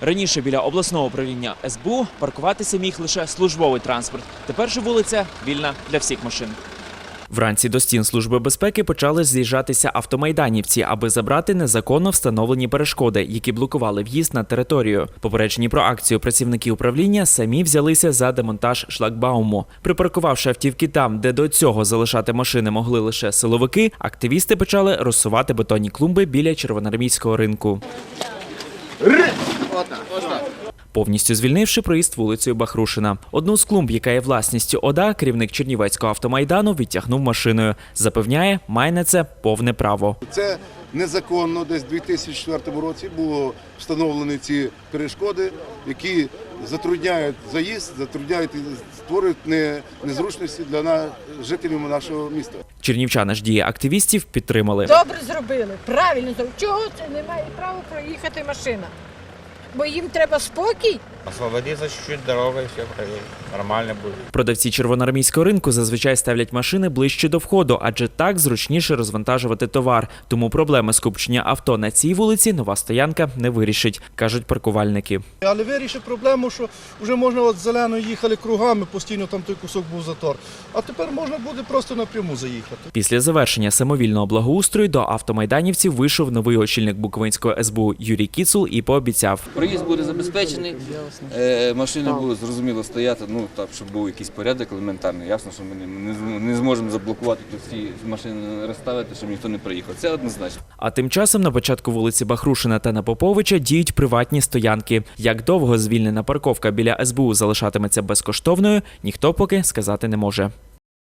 Раніше біля обласного управління СБУ паркуватися міг лише службовий транспорт. Тепер же вулиця вільна для всіх машин. Вранці до стін служби безпеки почали з'їжджатися автомайданівці, аби забрати незаконно встановлені перешкоди, які блокували в'їзд на територію. Попереджені про акцію працівники управління самі взялися за демонтаж шлагбауму. Припаркувавши автівки там, де до цього залишати машини могли лише силовики, активісти почали розсувати бетонні клумби біля червоноармійського ринку. Повністю звільнивши проїзд вулицею Бахрушина. Одну з клумб, яка є власністю ОДА, керівник Чернівецького автомайдану відтягнув машиною. Запевняє, має на це повне право. Це незаконно. Десь у 2004 році було встановлені ці перешкоди, які затрудняють заїзд, затрудняють і створюють незручності для на- жителів нашого міста. Чернівчани ж дії активістів підтримали. Добре зробили, правильно зробили. Чого це не має права проїхати машина? Бо їм треба спокій. Освободиться чуть-чуть дорога и все проедет. Нормально будет. Продавці червоноармійського ринку зазвичай ставлять машини ближче до входу, адже так зручніше розвантажувати товар. Тому проблеми скупчення авто на цій вулиці нова стоянка не вирішить, кажуть паркувальники. Але вирішив проблему, що вже можна от зеленою їхали кругами, постійно там той кусок був затор. А тепер можна буде просто напряму заїхати. Після завершення самовільного благоустрою до автомайданівців вийшов новий очільник Буковинського СБУ Юрій Кіцул і пообіцяв. Проїзд буде забезпечений, е, машини будуть зрозуміло стояти, ну так, щоб був якийсь порядок елементарний. Ясно, що ми не, не, не зможемо заблокувати тут всі машини розставити, щоб ніхто не приїхав. Це однозначно. А тим часом на початку вулиці Бахрушина та на Поповича діють приватні стоянки. Як довго звільнена парковка біля СБУ залишатиметься безкоштовною, ніхто поки сказати не може.